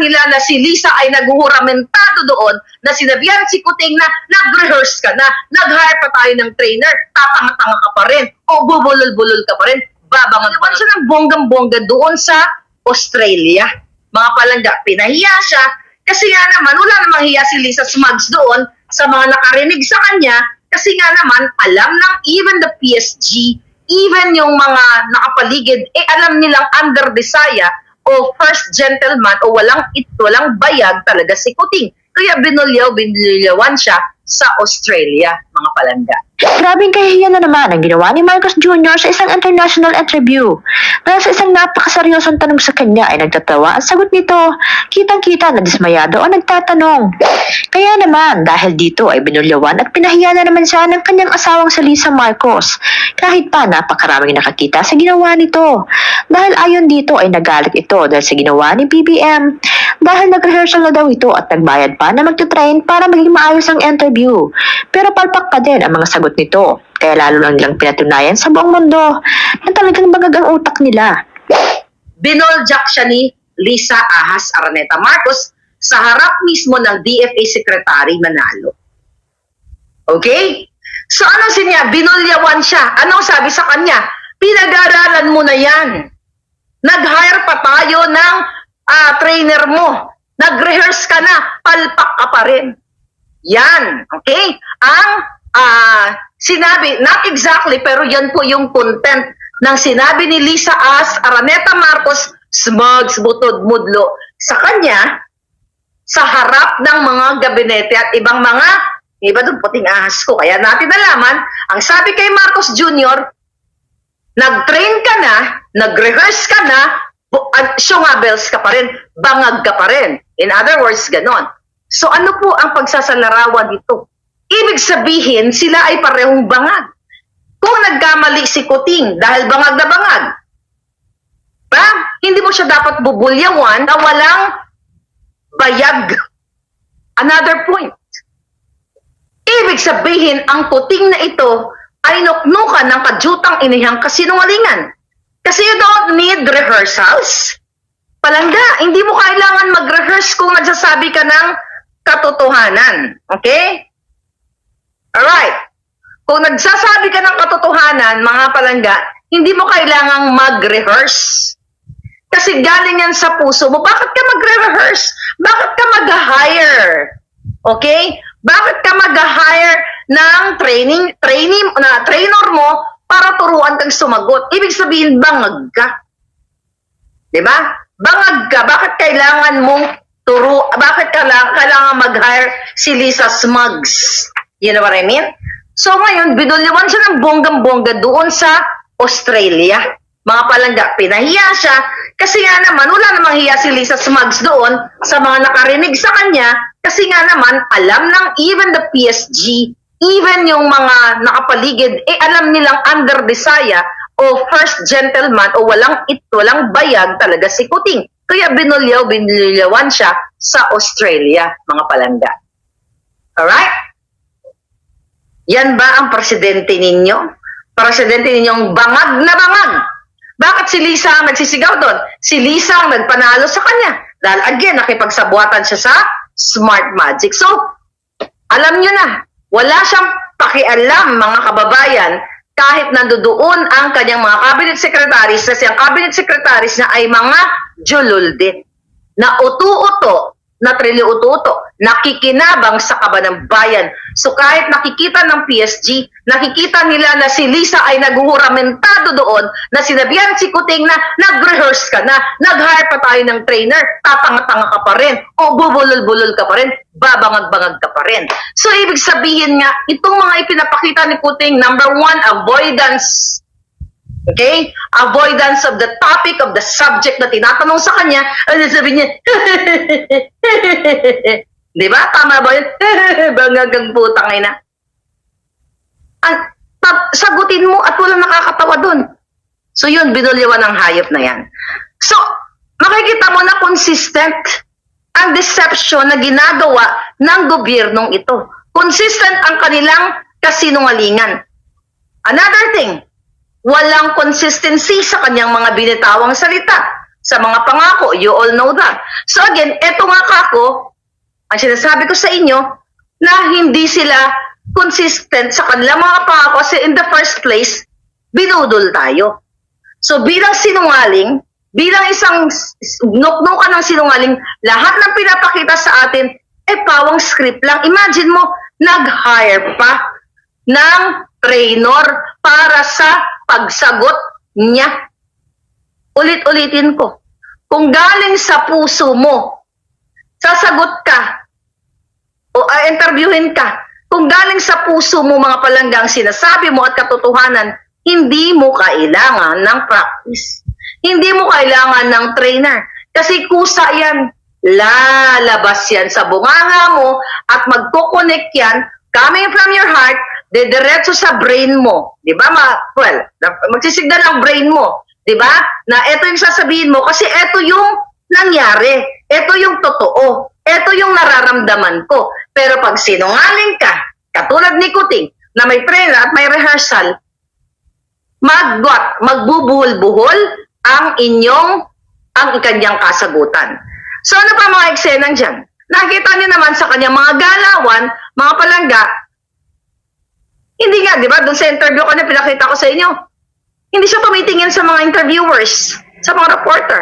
nila na si Lisa ay naghuhuramentado doon na sinabihan si Kuting na nag-rehearse ka na, nag-hire pa tayo ng trainer, tatanga-tanga ka pa rin, o bubulol-bulol ka pa rin, babangag pa siya ng bonggang-bongga doon sa Australia. Mga palangga, pinahiya siya, kasi nga naman, wala namang hiya si Lisa Smugs doon sa mga nakarinig sa kanya, kasi nga naman, alam ng even the PSG, even yung mga nakapaligid, eh alam nilang under desire o first gentleman o walang it, walang bayag talaga si Kuting. Kaya binulyaw, binulyawan siya sa Australia, mga palangga. Grabing kahihiyan na naman ang ginawa ni Marcos Jr. sa isang international interview. Dahil sa isang napakaseryosong tanong sa kanya ay nagtatawa ang sagot nito. Kitang-kita na dismayado o nagtatanong. Kaya naman, dahil dito ay binulyawan at pinahiya na naman siya ng kanyang asawang si Lisa Marcos. Kahit pa napakaraming nakakita sa ginawa nito. Dahil ayon dito ay nagalit ito dahil sa ginawa ni BBM. Dahil nag-rehearsal na daw ito at nagbayad pa na magtutrain para maging maayos ang interview. Pero palpak pa din ang mga sagot nito. Kaya lalo lang nilang pinatunayan sa buong mundo na talagang bagag ang utak nila. Binoljak siya ni Lisa Ahas Araneta Marcos sa harap mismo ng DFA Secretary Manalo. Okay? So ano siya? Binulyawan siya. Anong sabi sa kanya? Pinag-aralan mo na yan. Nag-hire pa tayo ng ah, trainer mo. Nag-rehearse ka na. Palpak ka pa rin. Yan. Okay? Ang ah, sinabi, not exactly, pero yan po yung content ng sinabi ni Lisa As, Araneta Marcos, Smugs, Butod, Mudlo sa kanya sa harap ng mga gabinete at ibang mga iba doon puting ahas ko. Kaya natin nalaman, ang sabi kay Marcos Jr., nag-train ka na, nag-rehearse ka na, at syungabels ka pa rin, bangag ka pa rin. In other words, ganon. So ano po ang pagsasalarawan dito? Ibig sabihin, sila ay parehong bangag. Kung nagkamali si Kuting dahil bangag na bangag, ba, hindi mo siya dapat bubulyawan na walang bayag. Another point. Ibig sabihin, ang Kuting na ito ay nuknukan ng kajutang inihang kasinungalingan. Kasi you don't need rehearsals. Palangga, hindi mo kailangan mag-rehearse kung nagsasabi ka ng katotohanan. Okay? Alright. Kung nagsasabi ka ng katotohanan, mga palangga, hindi mo kailangang mag-rehearse. Kasi galing yan sa puso mo. Bakit ka magre-rehearse? Bakit ka mag-hire? Okay? Bakit ka mag-hire ng training, training, na trainer mo para turuan kang sumagot? Ibig sabihin, bangag ka. Di ba? Bangag ka. Bakit kailangan mong turo, bakit kailangan, kailangan mag-hire si Lisa Smugs? You know what I mean? So ngayon, binulyawan siya ng bonggang-bongga doon sa Australia. Mga palangga, pinahiya siya. Kasi nga naman, wala namang hiya si Lisa Smugs doon sa mga nakarinig sa kanya. Kasi nga naman, alam ng even the PSG, even yung mga nakapaligid, eh alam nilang under desire o first gentleman o walang it, walang bayag talaga si Kuting. Kaya binulyaw, binulyawan siya sa Australia, mga palangga. Alright? Yan ba ang presidente ninyo? Presidente ninyong bangag na bangag. Bakit si Lisa ang nagsisigaw doon? Si Lisa ang nagpanalo sa kanya. Dahil again, nakipagsabuatan siya sa smart magic. So, alam nyo na, wala siyang pakialam mga kababayan kahit nandoon ang kanyang mga cabinet secretaries kasi ang cabinet secretaries na ay mga julul din na utu-uto na trilyo uto-uto, nakikinabang sa kaba ng bayan. So kahit nakikita ng PSG, nakikita nila na si Lisa ay naghuhuramentado doon na sinabihan si Kuting na nag-rehearse ka na, nag-hire pa tayo ng trainer, tatanga-tanga ka pa rin, o bubulol-bulol ka pa rin, babangag-bangag ka pa rin. So ibig sabihin nga, itong mga ipinapakita ni Kuting, number one, avoidance Okay? Avoidance of the topic of the subject na tinatanong sa kanya, ano sabi niya, di ba? Tama ba yun? Bangagang putang ina. At sagutin mo at walang nakakatawa dun. So yun, binulyawan ng hayop na yan. So, makikita mo na consistent ang deception na ginagawa ng gobyernong ito. Consistent ang kanilang kasinungalingan. Another thing, walang consistency sa kanyang mga binitawang salita. sa mga pangako. You all know that. So again, eto nga kako, ang sinasabi ko sa inyo, na hindi sila consistent sa kanilang mga pangako kasi in the first place, binudol tayo. So bilang sinungaling, bilang isang s- nuknukan ng sinungaling, lahat ng pinapakita sa atin, eh pawang script lang. Imagine mo, nag-hire pa ng trainer para sa pagsagot niya. Ulit-ulitin ko. Kung galing sa puso mo, sasagot ka o uh, interviewin ka. Kung galing sa puso mo mga palanggang sinasabi mo at katotohanan, hindi mo kailangan ng practice. Hindi mo kailangan ng trainer. Kasi kusa yan. Lalabas yan sa bunganga mo at magkoconnect yan coming from your heart, dediretso sa brain mo. Di ba? Ma well, na- magsisignal ang brain mo. Di ba? Na ito yung sasabihin mo kasi ito yung nangyari. Ito yung totoo. Ito yung nararamdaman ko. Pero pag sinungaling ka, katulad ni Kuting, na may trainer at may rehearsal, mag what? Magbubuhol-buhol ang inyong ang kanyang kasagutan. So ano pa mga eksenang dyan? Nakita niyo naman sa kanyang mga galawan, mga palangga, hindi nga, di ba, doon sa interview ko na pinakita ko sa inyo, hindi siya tumitingin sa mga interviewers, sa mga reporter.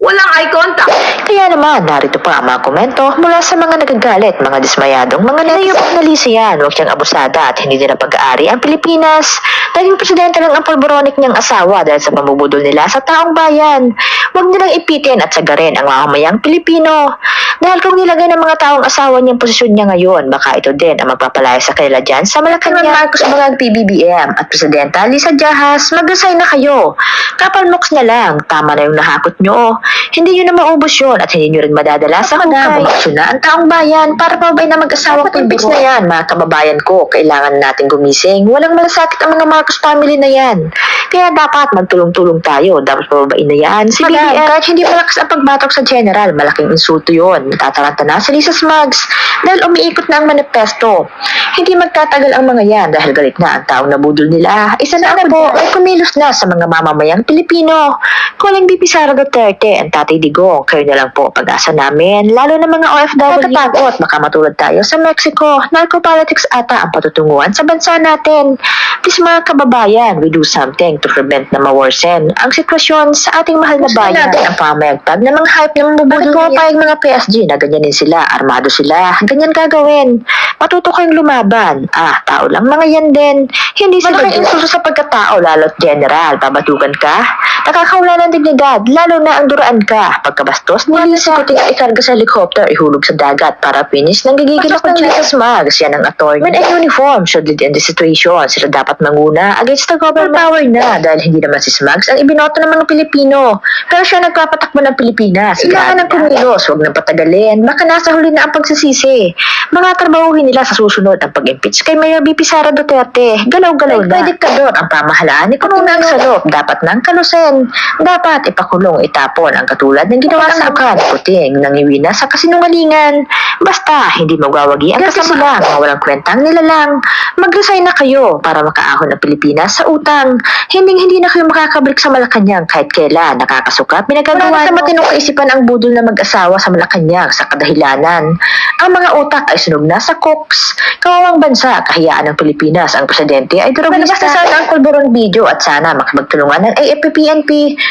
Walang eye contact. Kaya naman, narito pa ang mga komento mula sa mga nagagalit, mga dismayadong mga netizen. na Lisa yan, huwag siyang abusada at hindi nila pag-aari ang Pilipinas. Naging presidente lang ang polboronic niyang asawa dahil sa pamubudol nila sa taong bayan. Huwag nilang ipitin at sagarin ang mamamayang Pilipino. Dahil kung nilagay ng mga taong asawa niyang posisyon niya ngayon, baka ito din ang magpapalaya sa kanila dyan sa Malacanang. Marcos Bagag PBBM at Presidenta Lisa Jahas, mag-resign na kayo. Kapalmoks na lang, tama na yung nahakot nyo. Hindi nyo na maubos yun at hindi nyo rin madadala sa hukay. Bumaksyon na ang taong bayan para pabay na mag-asawa Dapat Olympics na yan, mga kababayan ko. Kailangan natin gumising. Walang malasakit ang mga Marcos family na yan. Kaya dapat magtulong-tulong tayo. Dapat pababain na yan. Si Madam, BBM, kahit hindi malakas ang pagbatok sa general, malaking insulto yun. Natataranta na si Lisa Smugs dahil umiikot na ang manifesto. Hindi magtatagal ang mga yan dahil galit na ang taong nabudol nila. Isa na po ay kumilos na sa mga mamamayang Pilipino. Calling BP Sara Duterte and Tatay Digong. Kayo na lang po pag-asa namin. Lalo na mga OFW. Natatakot, baka matulad tayo sa Mexico. Narco-politics ata ang patutunguhan sa bansa natin. Please mga kababayan, we do something to prevent na maworsen ang sitwasyon sa ating mahal na bayan. ang pamayagpag ng mga hype na mabubudol Bakit pumapayag mga PSG na ganyanin sila, armado sila, ganyan gagawin. Matuto kayong lumaban. Ah, tao lang mga yan din. Hindi sila Malaking insulto sa pagkatao, lalo't general. Babatugan ka. Nakakawala ng dignidad, lalo na ang duraan ka. Pagkabastos, nilisa ko tinga ikarga sa helicopter, ihulog sa dagat para finish ng gigigil Bastos ako ng Lisa Smugs. Yan ang attorney. Men in uniform should lead in this situation. Sila dapat manguna against the government. Power na dahil hindi naman si Smugs ang ibinoto ng mga Pilipino. Pero siya nagpapatakbo ng Pilipinas. Kailangan ng kumilos, huwag nang patagalin. Baka nasa huli na ang pagsisisi. Mga trabahuhin nila sa susunod ang pag-impeach kay Mayor BP Sara Duterte. Galaw-galaw na. Pwede dikador ang pamahalaan ni Kununang Salop. Dapat nang kalusin. Dapat ipakulong itapon ang katulad ng ginawa sa akan. Puting nangiwi na sa kasinungalingan. Basta, hindi magwawagi ang kasama mga walang kwentang nilalang. Mag-resign na kayo para makaahon ang Pilipinas sa utang. Hindi hindi na kayo makakabalik sa Malacanang kahit kailan nakakasukat. Pinagagawa sa matinong kaisipan ang budol na mag-asawa sa Malacanang sa kadahilanan. Ang mga utak ay sunog na sa cooks. Kawawang bansa, kahiyaan ng Pilipinas. Ang presidente ay durugista. Malabas na sana ang kulburon video at sana makapagtulungan ng AFP-PNP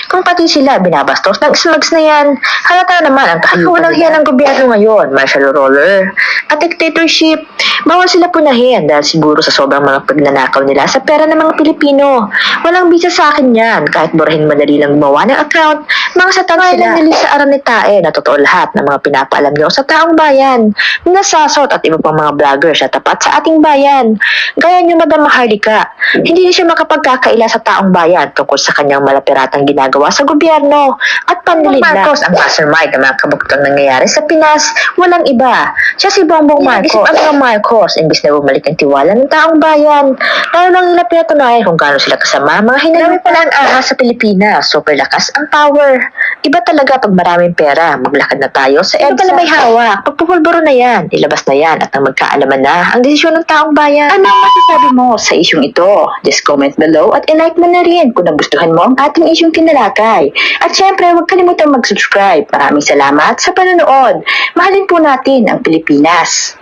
kung pati sila binabastos ng slugs na yan. Halata naman ang kahiyupan. Walang hiyan ng gobyerno ngayon, martial roller at dictatorship. Bawal sila punahin dahil siguro sa sobrang mga pagnanakaw nila sa pera ng mga Pilipino. Walang bisa sa akin yan. Kahit burahin madali lang gumawa ng account, mga satang sila. Nili sa Aranetae na totoo lahat ng mga pinapaalam nyo sa taong bayan. Nasasot at iba pang mga vloggers na tapat sa ating bayan. Gaya nyo, Madam Maharlika, hindi na siya makapagkakaila sa taong bayan tungkol sa kanyang malapiratang ginagawa sa gobyerno at panlilid na. Marcos ang mastermind ng mga kabuktang nangyayari sa Pinas, walang iba. Siya si Bongbong Marcos. Ang mga Marcos, imbis na bumalik ang tiwala ng taong bayan. Lalo lang nila pinatunayan kung gaano sila kasama. Mga hinanami pala ang ahas sa Pilipinas. Super lakas ang power. Iba talaga pag maraming pera. Maglakad na tayo sa EDSA. pala may hawak. Pagpupulburo na yan. Ilabas na yan at ang magkaalaman na ang desisyon ng taong bayan. Ano ang masasabi mo sa isyong ito? Just comment below at ilike mo na rin kung nagustuhan mo ang ating isyong kinalakay. At syempre, huwag ka kalimutang mag-subscribe. Maraming salamat sa panonood. Mahalin po natin ang Pilipinas.